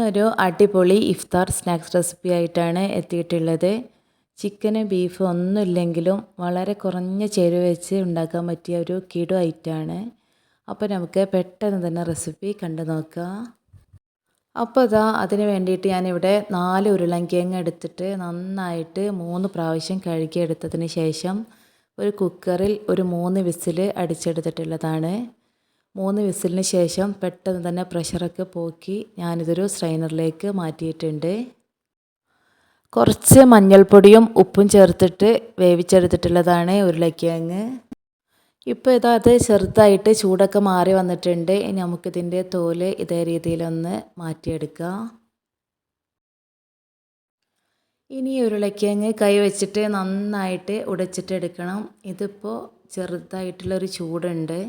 ഇന്നൊരു അടിപൊളി ഇഫ്താർ snacks recipe ആയിട്ടാണ് എത്തിയിട്ടുള്ളത്. ചിക്കന് ബീഫ് ഒന്നുമില്ലെങ്കിലും വളരെ കുറഞ്ഞ ചേരുവ വെച്ച് ഉണ്ടാക്കാൻ പറ്റിയ ഒരു കിടു ഐറ്റാണ്. അപ്പോൾ നമുക്ക് പെട്ടെന്ന് തന്നെ റെസിപ്പി കണ്ടു നോക്കാം. അപ്പോൾ ഇതാ അതിന് വേണ്ടിയിട്ട് ഞാനിവിടെ നാല് ഉരുളങ്കിഴങ്ങ് എടുത്തിട്ട് നന്നായിട്ട് മൂന്ന് പ്രാവശ്യം കഴുകിയെടുത്തതിന് ശേഷം ഒരു കുക്കറിൽ ഒരു മൂന്ന് വിസിൽ അടിച്ചെടുത്തിട്ടുള്ളതാണ്. മൂന്ന് വിസിലിന് ശേഷം പെട്ടെന്ന് തന്നെ പ്രഷറൊക്കെ പോക്കി ഞാനിതൊരു സ്ട്രെയിനറിലേക്ക് മാറ്റിയിട്ടുണ്ട്. കുറച്ച് മഞ്ഞൾപ്പൊടിയും ഉപ്പും ചേർത്തിട്ട് വേവിച്ചെടുത്തിട്ടുള്ളതാണ് ഉരുളക്കിഴങ്ങ്. ഇപ്പോൾ ഇതാ അത് ചെറുതായിട്ട് ചൂടൊക്കെ മാറി വന്നിട്ടുണ്ട്. ഇനി നമുക്കിതിന്റെ തോൽ ഇതേ രീതിയിലൊന്ന് മാറ്റിയെടുക്കാം. ഇനി ഉരുളക്കിഴങ്ങ് കൈ വെച്ചിട്ട് നന്നായിട്ട് ഉടച്ചിട്ടെടുക്കണം. ഇതിപ്പോൾ ചെറുതായിട്ടുള്ളൊരു ചൂടുണ്ട്.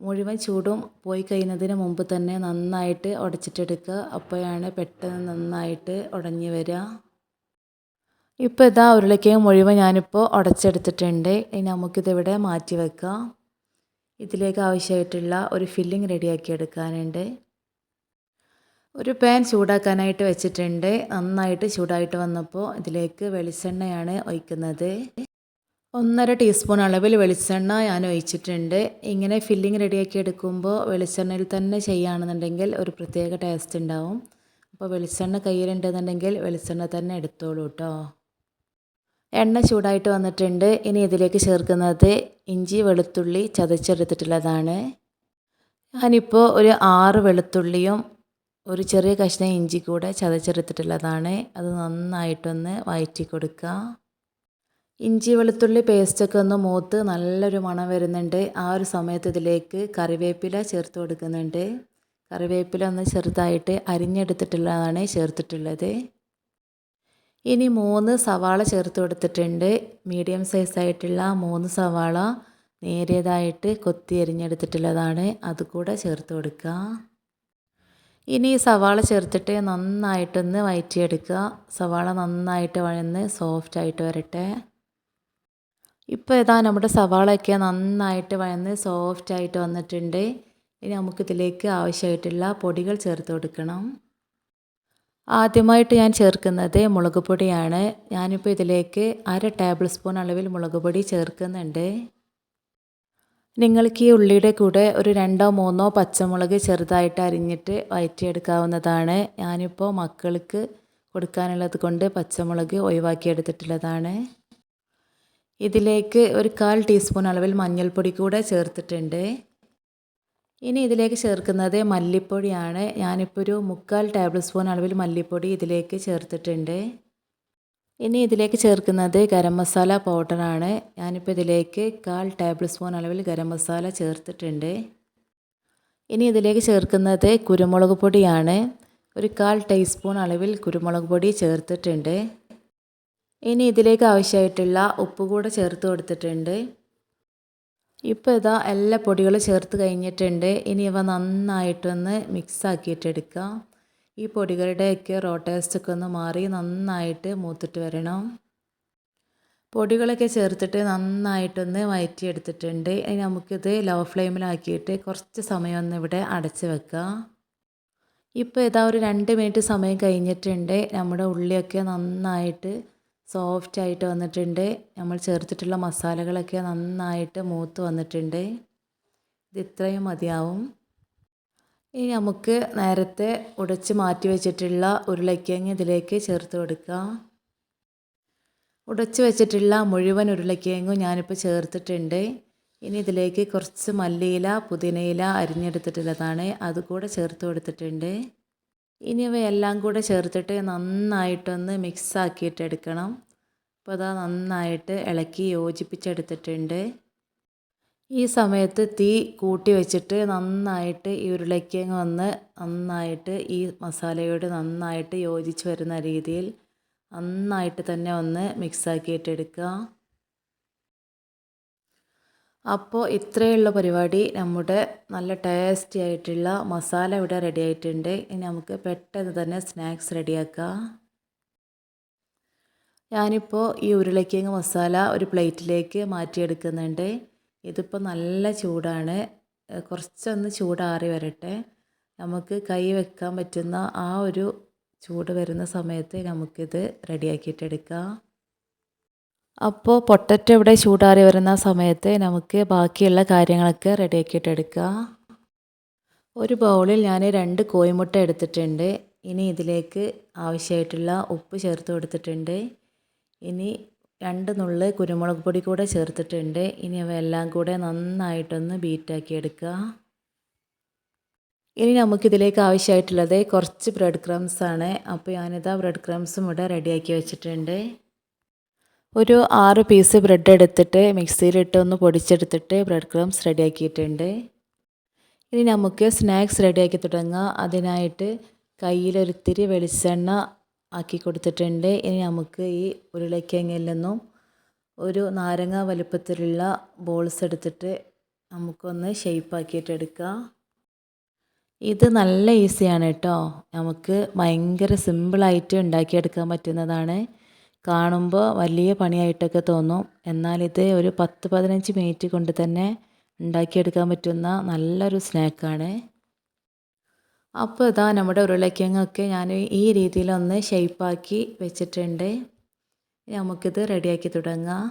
മുഴുവൻ ചൂടും പോയി കഴിയുന്നതിന് മുമ്പ് തന്നെ നന്നായിട്ട് ഉടച്ചിട്ടെടുക്കുക. അപ്പോഴാണ് പെട്ടെന്ന് നന്നായിട്ട് ഉടഞ്ഞു വരിക. ഇപ്പോൾ ഇതാ ഉരുളക്കിഴങ്ങ് മുഴുവൻ ഞാനിപ്പോൾ ഉടച്ചെടുത്തിട്ടുണ്ട്. ഇനി നമുക്കിതിവിടെ മാറ്റി വെക്കാം. ഇതിലേക്ക് ആവശ്യമായിട്ടുള്ള ഒരു ഫില്ലിംഗ് റെഡിയാക്കി എടുക്കാനുണ്ട്. ഒരു പാൻ ചൂടാക്കാനായിട്ട് വെച്ചിട്ടുണ്ട്. നന്നായിട്ട് ചൂടായിട്ട് വന്നപ്പോൾ ഇതിലേക്ക് വെളിച്ചെണ്ണയാണ് ഒഴിക്കുന്നത്. ഒന്നര ടീസ്പൂൺ അളവിൽ വെളിച്ചെണ്ണ ഞാൻ ഒഴിച്ചിട്ടുണ്ട്. ഇങ്ങനെ ഫില്ലിങ് റെഡിയാക്കി എടുക്കുമ്പോൾ വെളിച്ചെണ്ണയിൽ തന്നെ ചെയ്യുകയാണെന്നുണ്ടെങ്കിൽ ഒരു പ്രത്യേക ടേസ്റ്റ് ഉണ്ടാവും. അപ്പോൾ വെളിച്ചെണ്ണ കയ്യിലുണ്ടെന്നുണ്ടെങ്കിൽ വെളിച്ചെണ്ണ തന്നെ എടുത്തോളൂ കേട്ടോ എണ്ണ ചൂടായിട്ട് വന്നിട്ടുണ്ട്. ഇനി ഇതിലേക്ക് ചേർക്കുന്നത് ഇഞ്ചി വെളുത്തുള്ളി ചതച്ചെടുത്തിട്ടുള്ളതാണ്. ഞാനിപ്പോൾ ഒരു ആറ് വെളുത്തുള്ളിയും ഒരു ചെറിയ കഷ്ണം ഇഞ്ചി കൂടെ ചതച്ചെടുത്തിട്ടുള്ളതാണ്. അത് നന്നായിട്ടൊന്ന് വഴറ്റി കൊടുക്കുക. ഇഞ്ചി വെളുത്തുള്ളി പേസ്റ്റൊക്കെ ഒന്ന് മൂത്ത് നല്ലൊരു മണം വരുന്നുണ്ട്. ആ ഒരു സമയത്ത് ഇതിലേക്ക് കറിവേപ്പില ചേർത്ത് കൊടുക്കുന്നുണ്ട്. കറിവേപ്പില ഒന്ന് ചെറുതായിട്ട് അരിഞ്ഞെടുത്തിട്ടുള്ളതാണ് ചേർത്തിട്ടുള്ളത്. ഇനി മൂന്ന് സവാള ചേർത്ത് കൊടുത്തിട്ടുണ്ട്. മീഡിയം സൈസായിട്ടുള്ള മൂന്ന് സവാള നേരിയതായിട്ട് കൊത്തി അരിഞ്ഞെടുത്തിട്ടുള്ളതാണ്. അതുകൂടെ ചേർത്ത് കൊടുക്കുക. ഇനി സവാള ചേർത്തിട്ട് നന്നായിട്ടൊന്ന് വയറ്റിയെടുക്കുക. സവാള നന്നായിട്ട് വഴന്ന് സോഫ്റ്റായിട്ട് വരട്ടെ. ഇപ്പോൾ ഇതാ നമ്മുടെ സവാളയൊക്കെ നന്നായിട്ട് വഴന്ന് സോഫ്റ്റായിട്ട് വന്നിട്ടുണ്ട്. ഇനി നമുക്കിതിലേക്ക് ആവശ്യമായിട്ടുള്ള പൊടികൾ ചേർത്ത് കൊടുക്കണം. ആദ്യമായിട്ട് ഞാൻ ചേർക്കുന്നത് മുളക് പൊടിയാണ്. ഞാനിപ്പോൾ ഇതിലേക്ക് അര ടേബിൾ സ്പൂൺ അളവിൽ മുളക് പൊടി ചേർക്കുന്നുണ്ട്. നിങ്ങൾക്ക് ഈ ഉള്ളിയുടെ കൂടെ ഒരു രണ്ടോ മൂന്നോ പച്ചമുളക് ചെറുതായിട്ട് അരിഞ്ഞിട്ട് വയറ്റിയെടുക്കാവുന്നതാണ്. ഞാനിപ്പോൾ മക്കൾക്ക് കൊടുക്കാനുള്ളത് കൊണ്ട് പച്ചമുളക് ഒഴിവാക്കിയെടുത്തിട്ടുള്ളതാണ്. ഇതിലേക്ക് ഒരു കാൽ ടീസ്പൂൺ അളവിൽ മഞ്ഞൾപ്പൊടി കൂടെ ചേർത്തിട്ടുണ്ട്. ഇനി ഇതിലേക്ക് ചേർക്കുന്നത് മല്ലിപ്പൊടിയാണ്. ഞാനിപ്പോൾ ഒരു മുക്കാൽ ടേബിൾ സ്പൂൺ അളവിൽ മല്ലിപ്പൊടി ഇതിലേക്ക് ചേർത്തിട്ടുണ്ട്. ഇനി ഇതിലേക്ക് ചേർക്കുന്നത് ഗരം മസാല പൗഡറാണ്. ഞാനിപ്പോൾ ഇതിലേക്ക് കാൽ ടേബിൾ സ്പൂൺ അളവിൽ ഗരം മസാല ചേർത്തിട്ടുണ്ട്. ഇനി ഇതിലേക്ക് ചേർക്കുന്നത് കുരുമുളക് പൊടിയാണ്. ഒരു കാൽ ടീസ്പൂൺ അളവിൽ കുരുമുളക് പൊടി ചേർത്തിട്ടുണ്ട്. ഇനി ഇതിലേക്ക് ആവശ്യമായിട്ടുള്ള ഉപ്പ് കൂടെ ചേർത്ത് കൊടുത്തിട്ടുണ്ട്. ഇപ്പോൾ ഇതാ എല്ലാ പൊടികളും ചേർത്ത് കഴിഞ്ഞിട്ടുണ്ട്. ഇനി ഇവ നന്നായിട്ടൊന്ന് മിക്സ് ആക്കിയിട്ടെടുക്കുക ഈ പൊടികളുടെയൊക്കെ റോ ഒന്ന് മാറി നന്നായിട്ട് മൂത്തിട്ട് വരണം. പൊടികളൊക്കെ ചേർത്തിട്ട് നന്നായിട്ടൊന്ന് വയറ്റിയെടുത്തിട്ടുണ്ട്. ഇനി നമുക്കിത് ലോ ഫ്ലെയിമിലാക്കിയിട്ട് കുറച്ച് സമയം ഒന്ന് ഇവിടെ അടച്ച് വെക്കാം ഇപ്പോൾ ഇതാ ഒരു രണ്ട് മിനിറ്റ് സമയം കഴിഞ്ഞിട്ടുണ്ട്. നമ്മുടെ ഉള്ളിയൊക്കെ നന്നായിട്ട് സോഫ്റ്റ് ആയിട്ട് വന്നിട്ടുണ്ട്. നമ്മൾ ചേർത്തിട്ടുള്ള മസാലകളൊക്കെ നന്നായിട്ട് മൂത്ത് വന്നിട്ടുണ്ട്. ഇത് ഇത്രയും മതിയാവും. ഇനി നമുക്ക് നേരത്തെ ഉടച്ച് മാറ്റി വെച്ചിട്ടുള്ള ഉരുളക്കിഴങ്ങ് ഇതിലേക്ക് ചേർത്ത് കൊടുക്കാം. ഉടച്ച് വെച്ചിട്ടുള്ള മുഴുവൻ ഉരുളക്കിഴങ്ങും ഞാനിപ്പോൾ ചേർത്തിട്ടുണ്ട്. ഇനി ഇതിലേക്ക് കുറച്ച് മല്ലിയില പുതിനയില അരിഞ്ഞെടുത്തിട്ടുള്ളതാണ്. അതുകൂടെ ചേർത്ത് കൊടുത്തിട്ടുണ്ട്. ഇനി ഇവയെല്ലാം കൂടെ ചേർത്തിട്ട് നന്നായിട്ടൊന്ന് മിക്സ് ആക്കിയിട്ട് എടുക്കണം അപ്പോൾ അതാ നന്നായിട്ട് ഇളക്കി യോജിപ്പിച്ചെടുത്തിട്ടുണ്ട്. ഈ സമയത്ത് തീ കൂട്ടി വെച്ചിട്ട് നന്നായിട്ട് ഈ ഉരുളക്കിഴങ്ങ് വന്ന് നന്നായിട്ട് ഈ മസാലയോട് നന്നായിട്ട് യോജിച്ച് വരുന്ന രീതിയിൽ നന്നായിട്ട് തന്നെ ഒന്ന് മിക്സ് ആക്കിയിട്ട് എടുക്കുക അപ്പോൾ ഇത്രയുള്ള പരിപാടി നമ്മുടെ നല്ല ടേസ്റ്റി ആയിട്ടുള്ള മസാല ഇവിടെ റെഡി ആയിട്ടുണ്ട്. ഇനി നമുക്ക് പെട്ടെന്ന് തന്നെ സ്നാക്സ് റെഡിയാക്കാം ഞാനിപ്പോൾ ഈ ഉരുളക്കിഴങ്ങ് മസാല ഒരു പ്ലേറ്റിലേക്ക് മാറ്റിയെടുക്കുന്നുണ്ട്. ഇതിപ്പോൾ നല്ല ചൂടാണ്. കുറച്ചൊന്ന് ചൂടാറി വരട്ടെ. നമുക്ക് കൈ വെക്കാൻ പറ്റുന്ന ആ ഒരു ചൂട് വരുന്ന സമയത്ത് നമുക്കിത് റെഡിയാക്കിയിട്ടെടുക്കാം അപ്പോൾ പൊട്ടറ്റോ ഇവിടെ ചൂടാറി വരുന്ന സമയത്ത് നമുക്ക് ബാക്കിയുള്ള കാര്യങ്ങളൊക്കെ റെഡിയാക്കിയിട്ടെടുക്കാം ഒരു ബൗളിൽ ഞാൻ രണ്ട് കോയിമുട്ട എടുത്തിട്ടുണ്ട്. ഇനി ഇതിലേക്ക് ആവശ്യമായിട്ടുള്ള ഉപ്പ് ചേർത്ത് കൊടുത്തിട്ടുണ്ട്. ഇനി രണ്ട് നുള്ള് കുരുമുളക് പൊടി കൂടെ ചേർത്തിട്ടുണ്ട്. ഇനി അവയെല്ലാം കൂടെ നന്നായിട്ടൊന്ന് ബീറ്റാക്കി എടുക്കുക. ഇനി നമുക്കിതിലേക്ക് ആവശ്യമായിട്ടുള്ളത് കുറച്ച് ബ്രെഡ് ക്രംസ് ആണ്. അപ്പോൾ ഞാനിതാ ബ്രെഡ് ക്രംസും ഇവിടെ റെഡിയാക്കി വെച്ചിട്ടുണ്ട്. ഒരു ആറ് പീസ് ബ്രെഡ് എടുത്തിട്ട് മിക്സിയിലിട്ട് ഒന്ന് പൊടിച്ചെടുത്തിട്ട് ബ്രെഡ് ക്രംസ് റെഡിയാക്കിയിട്ടുണ്ട് ഇനി നമുക്ക് സ്നാക്സ് റെഡിയാക്കി തുടങ്ങാം. അതിനായിട്ട് കയ്യിലൊരിത്തിരി വെളിച്ചെണ്ണ ആക്കി കൊടുത്തിട്ടുണ്ട്. ഇനി നമുക്ക് ഈ ഉരുളക്കിഴങ്ങിൽ നിന്നും ഒരു നാരങ്ങ വലുപ്പത്തിലുള്ള ബോൾസ് എടുത്തിട്ട് നമുക്കൊന്ന് ഷേപ്പാക്കിയിട്ട് എടുക്കാം. ഇത് നല്ല ഈസിയാണ് കേട്ടോ. നമുക്ക് ഭയങ്കര സിമ്പിളായിട്ട് ഉണ്ടാക്കിയെടുക്കാൻ പറ്റുന്നതാണ്. കാണുമ്പോൾ വലിയ പണിയായിട്ടൊക്കെ തോന്നും. എന്നാൽ ഇത് ഒരു പത്ത് പതിനഞ്ച് മിനിറ്റ് കൊണ്ട് തന്നെ ഉണ്ടാക്കിയെടുക്കാൻ പറ്റുന്ന നല്ലൊരു സ്നാക്കാണ്. അപ്പോൾ ഇതാ നമ്മുടെ ഉരുളക്കിഴങ്ങൊക്കെ ഞാൻ ഈ രീതിയിലൊന്ന് ഷെയ്പ്പാക്കി വെച്ചിട്ടുണ്ട്. നമുക്കിത് റെഡിയാക്കി തുടങ്ങാം.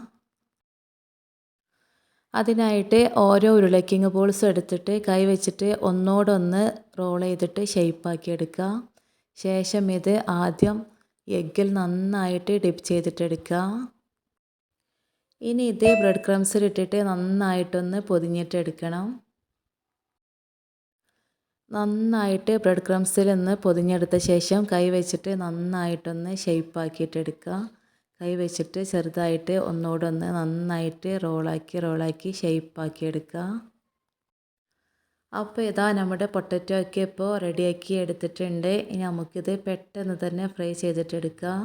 അതിനായിട്ട് ഓരോ ഉരുളക്കിങ് ബോൾസും എടുത്തിട്ട് കൈ വെച്ചിട്ട് ഒന്നോടൊന്ന് റോൾ ചെയ്തിട്ട് ഷെയ്പ്പാക്കി എടുക്കുക ശേഷം ഇത് ആദ്യം എഗ്ഗിൽ നന്നായിട്ട് ഡിപ്പ് ചെയ്തിട്ടെടുക്കുക. ഇനി ഇത് ബ്രെഡ് ക്രംസിലിട്ടിട്ട് നന്നായിട്ടൊന്ന് പൊതിഞ്ഞിട്ടെടുക്കണം. നന്നായിട്ട് ബ്രെഡ് ക്രംസിൽ നിന്ന് പൊതിഞ്ഞെടുത്ത ശേഷം കൈ വെച്ചിട്ട് നന്നായിട്ടൊന്ന് ഷെയ്പ്പാക്കിയിട്ടെടുക്കുക കൈ വെച്ചിട്ട് ചെറുതായിട്ട് ഒന്നുകൂടെ നന്നായിട്ട് റോളാക്കി റോളാക്കി ഷേപ്പാക്കി എടുക്കുക അപ്പോൾ ഇതാ നമ്മുടെ പൊട്ടറ്റോ ഒക്കെ ഇപ്പോൾ റെഡിയാക്കി എടുത്തിട്ടുണ്ട്. ഇനി നമുക്കിത് പെട്ടെന്ന് തന്നെ ഫ്രൈ ചെയ്തിട്ടെടുക്കാം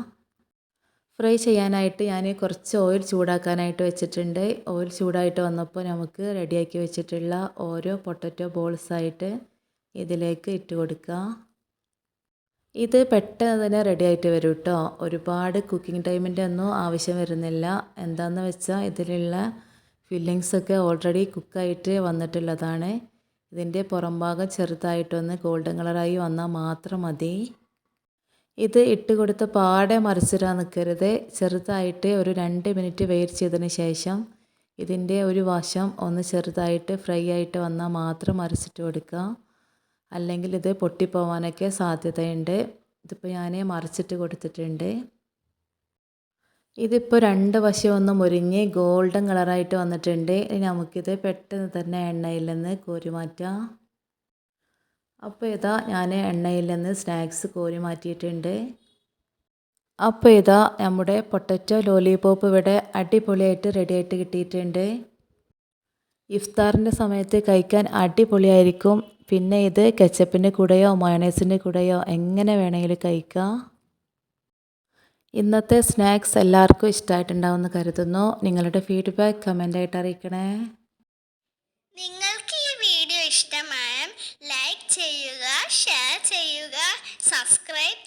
ഫ്രൈ ചെയ്യാനായിട്ട് ഞാൻ കുറച്ച് ഓയിൽ ചൂടാക്കാനായിട്ട് വെച്ചിട്ടുണ്ട്. ഓയിൽ ചൂടായിട്ട് വന്നപ്പോൾ നമുക്ക് റെഡിയാക്കി വെച്ചിട്ടുള്ള ഓരോ പൊട്ടറ്റോ ബോൾസായിട്ട് ഇതിലേക്ക് ഇട്ട് കൊടുക്കാം. ഇത് പെട്ടെന്ന് തന്നെ റെഡി ആയിട്ട് വരും കേട്ടോ ഒരുപാട് കുക്കിംഗ് ടൈമിന്റെ ഒന്നും ആവശ്യം വരുന്നില്ല. എന്താണെന്ന് വെച്ചാൽ ഇതിലുള്ള ഫില്ലിങ്സൊക്കെ ഓൾറെഡി കുക്കായിട്ട് വന്നിട്ടുള്ളതാണ്. ഇതിന്റെ പുറം ഭാഗം ചെറുതായിട്ടൊന്ന് ഗോൾഡൻ കളറായി വന്നാൽ മാത്രം മതി. ഇത് ഇട്ട് കൊടുത്ത് പാടെ മറിച്ചിടാൻ നിൽക്കരുത്. ചെറുതായിട്ട് ഒരു രണ്ട് മിനിറ്റ് വെയിറ്റ് ചെയ്തതിന് ശേഷം ഇതിന്റെ ഒരു വശം ഒന്ന് ചെറുതായിട്ട് ഫ്രൈ ആയിട്ട് വന്നാൽ മാത്രം മറിച്ചിട്ട് കൊടുക്കുക. അല്ലെങ്കിൽ ഇത് പൊട്ടിപ്പോവാനൊക്കെ സാധ്യതയുണ്ട്. ഇതിപ്പോൾ ഞാൻ മറിച്ചിട്ട് കൊടുത്തിട്ടുണ്ട്. ഇതിപ്പോൾ രണ്ട് വശം ഒന്ന് മുരിഞ്ഞ് ഗോൾഡൻ കളറായിട്ട് വന്നിട്ടുണ്ട്. ഇനി നമുക്കിത് പെട്ടെന്ന് തന്നെ എണ്ണയിൽ നിന്ന് കോരി മാറ്റാം. അപ്പോൾ ഇതാ ഞാൻ എണ്ണയിൽ നിന്ന് സ്നാക്സ് കോരി മാറ്റിയിട്ടുണ്ട്. അപ്പോൾ ഇതാ നമ്മുടെ പൊട്ടറ്റോ ലോലിപോപ്പ് ഇവിടെ അടിപൊളിയായിട്ട് റെഡിയായിട്ട് കിട്ടിയിട്ടുണ്ട്. ഇഫ്താറിന്റെ സമയത്ത് കഴിക്കാൻ അടിപൊളിയായിരിക്കും. പിന്നെ ഇത് കെച്ചപ്പിന്റെ കൂടെയോ മയണൈസിന്റെ കൂടെയോ എങ്ങനെ വേണമെങ്കിലും കഴിക്കാം. ഇന്നത്തെ സ്നാക്സ് എല്ലാവർക്കും ഇഷ്ടമായിട്ടുണ്ടാവുമെന്ന് കരുതുന്നു. നിങ്ങളുടെ ഫീഡ്ബാക്ക് കമന്റായിട്ട് അറിയിക്കണേ. നിങ്ങൾക്ക് ഈ വീഡിയോ ഇഷ്ടമായ ലൈക്ക് ചെയ്യുക ഷെയർ ചെയ്യുക സബ്സ്ക്രൈബ്